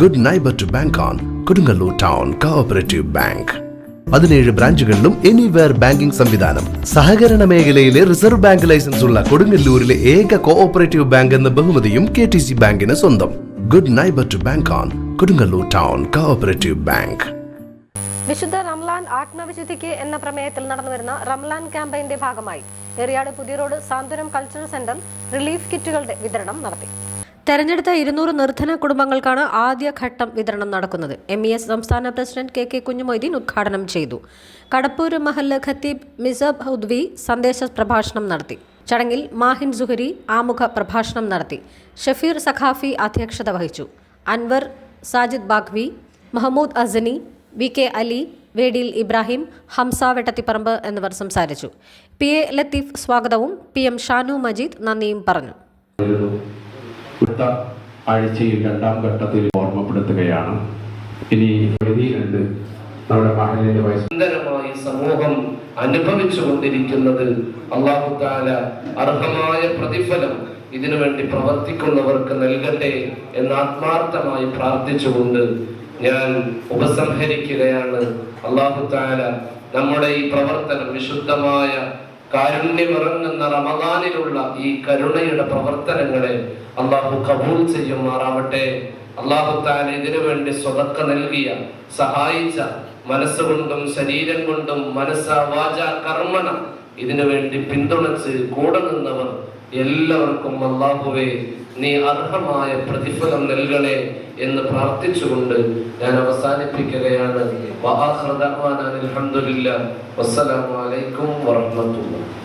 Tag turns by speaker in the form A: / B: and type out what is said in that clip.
A: Good neighbour to bank on Kodungallur town cooperative bank പതിനേഴ് ബ്രാഞ്ചുകളിലും anywhere banking സംവിധാനം. സഹകരണ മേഖലയിലെ റിസർവ് ബാങ്ക് ലൈസൻസ് ഉള്ള കൊടുങ്ങല്ലൂരിലെ ഏക കോഓപ്പറേറ്റീവ് ബാങ്ക് എന്ന ബഹുമതിയും കെ ടി സി ബാങ്കിന് സ്വന്തം. Good neighbour to bank on Kodungallur town cooperative bank
B: വിശുദ്ധ റംലാൻ ആത്മവിശുദ്ധിക്ക് എന്ന പ്രമേയത്തിൽ നടന്നുവരുന്ന റംലാൻ ക്യാമ്പയിന്റെ ഭാഗമായി എറിയാട് പുതിയ road Santhwanam cultural centre relief കിറ്റുകളുടെ വിതരണം നടത്തി. തെരഞ്ഞെടുത്ത ഇരുന്നൂറ് നിർധന കുടുംബങ്ങൾക്കാണ് ആദ്യഘട്ടം വിതരണം നടക്കുന്നത്. എം ഇ എസ് സംസ്ഥാന പ്രസിഡന്റ് കെ കെ കുഞ്ഞുമൊയ്തീൻ ഉദ്ഘാടനം ചെയ്തു. കടപ്പൂർ മഹല്ല് ഖത്തീബ് മിസബ് ഹുദ്വി സന്ദേശ പ്രഭാഷണം നടത്തി. ചടങ്ങിൽ മാഹിൻ സുഹരി ആമുഖ പ്രഭാഷണം നടത്തി. ഷഫീർ സഖാഫി അധ്യക്ഷത വഹിച്ചു. അൻവർ സാജിദ് ബാഗ്വി മഹമ്മൂദ് അസനി വി കെ അലി വേഡിയിൽ ഇബ്രാഹിം ഹംസ വെട്ടത്തിപ്പറമ്പ് എന്നിവർ സംസാരിച്ചു. പി എ ലത്തീഫ് സ്വാഗതവും പി എം ഷാനു മജീദ് നന്ദിയും പറഞ്ഞു.
C: അടുത്ത ആഴ്ചയിൽ രണ്ടാം ഘട്ടത്തിൽ ഓർമ്മപ്പെടുത്തുകയാണ്. ഇനി വേദിയിലുണ്ട് നമ്മുടെ മഹലിന്റെ വയസ്സ്.
D: സമൂഹം അനുഭവിച്ചു കൊണ്ടിരിക്കുന്നത് അള്ളാഹു താല അർഹമായ പ്രതിഫലം ഇതിനു വേണ്ടി പ്രവർത്തിക്കുന്നവർക്ക് നൽകട്ടെ എന്ന് ആത്മാർത്ഥമായി പ്രാർത്ഥിച്ചുകൊണ്ട് ഞാൻ ഉപസംഹരിക്കുകയാണ്. അള്ളാഹു താല നമ്മുടെ ഈ പ്രവർത്തനം വിശുദ്ധമായ കാരുണ്യമിറങ്ങുന്ന റമദാനിലുള്ള ഈ കരുണയുടെ പ്രവർത്തനങ്ങളെ അള്ളാഹു കബൂൽ ചെയ്യുമാറാവട്ടെ അള്ളാഹു താൻ ഇതിനു വേണ്ടി സ്വതക്ക നൽകിയ സഹായിച്ച മനസ്സുകൊണ്ടും ശരീരം കൊണ്ടും മനസ്സ വാച കർമ്മണ ഇതിനു വേണ്ടി പിന്തുണച്ച് കൂടെ നിന്നവർ എല്ലാവർക്കും അള്ളാഹുവേ നീ അർഹമായ പ്രതിഫലം നൽകണേ എന്ന് പ്രാർത്ഥിച്ചുകൊണ്ട് ഞാൻ അവസാനിപ്പിക്കുകയാണ്. വആഖിറു ദഅ്വാനാ അൽഹംദുലില്ലാ വസ്സലാമു അലൈക്കും വറഹ്മത്തുള്ളാഹി.